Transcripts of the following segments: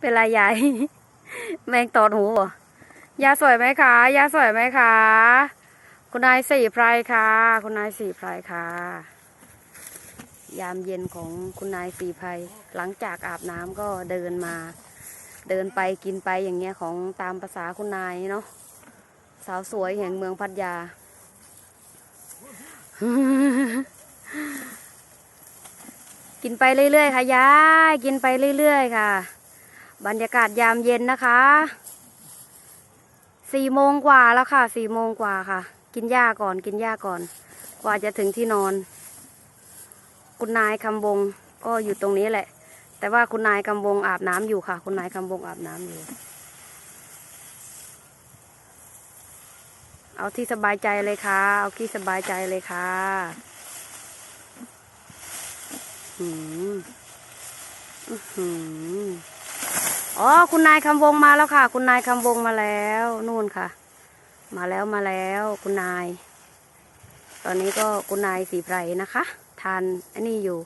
เป็นไรยาย แมงตอดหูเหรอยาสวยไหมคะ ยาสวยไหมคะ คุณนายสี่ไพรค่ะ คุณนายสี่ไพรค่ะ ยามเย็นของคุณนายสี่ไพรหลังจากอาบน้ำก็เดินมา เดินไปกินไปอย่างเงี้ยของตามภาษาคุณนายเนาะ สาวสวยแห่งเมืองพัทยา กินไปเรื่อยๆค่ะยาย กินไปเรื่อยๆค่ะ บรรยากาศยามเย็นนะคะสี่โมงกว่าแล้วค่ะสี่โมงกว่าค่ะ กินหญ้าก่อนกินหญ้าก่อน กว่าจะถึงที่นอน คุณนายคำบงก็อยู่ตรงนี้แหละ แต่ว่าคุณนายคำบงอาบน้ำอยู่ค่ะ คุณนายคำบงอาบน้ำอยู่ เอาที่สบายใจเลยค่ะ เอาที่สบายใจเลยค่ะอืมอื้อหื อ๋อ คุณนายคำวงมาแล้วค่ะ คุณนายคำวงมาแล้วนู่นค่ะ มาแล้วมาแล้วคุณนาย ตอนนี้ก็คุณนายสีไพรนะคะทานอันนี้อยู่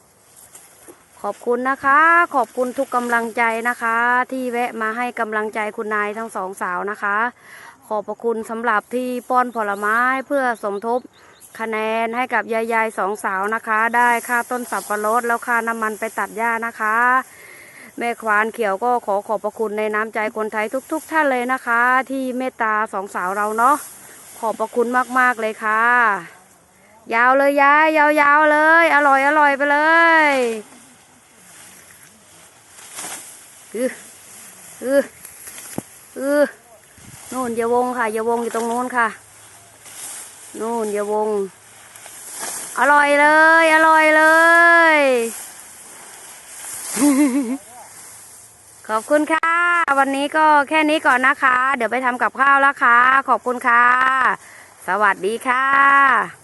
ขอบคุณนะคะ ขอบคุณทุกกำลังใจนะคะ ที่แวะมาให้กำลังใจคุณนายทั้งสองสาวนะคะ ขอบพระคุณสำหรับที่ป้อนผลไม้เพื่อสมทบคะแนนให้กับยายยายๆสองสาวนะคะ ได้ค่าต้นสับปะรดแล้วค่าน้ำมันไปตัดหญ้านะคะ แม่ควานเขียวก็ขอขอบพระคุณในน้ำใจคนไทยทุกๆท่านเลยนะคะ ที่เมตตาสองสาวเราเนาะขอบพระคุณมากๆเลยค่ะ ยาวเลยยายยาวๆเลย อร่อยอร่อยไปเลยอืออืออือนู่นอย่าวงค่ะอย่าวงอยู่ตรงนู้นค่ะนู่นอย่าวง อร่อยเลย อร่อยเลย ขอบคุณค่ะ วันนี้ก็แค่นี้ก่อนนะคะ เดี๋ยวไปทำกับข้าวแล้วค่ะ ขอบคุณค่ะ สวัสดีค่ะ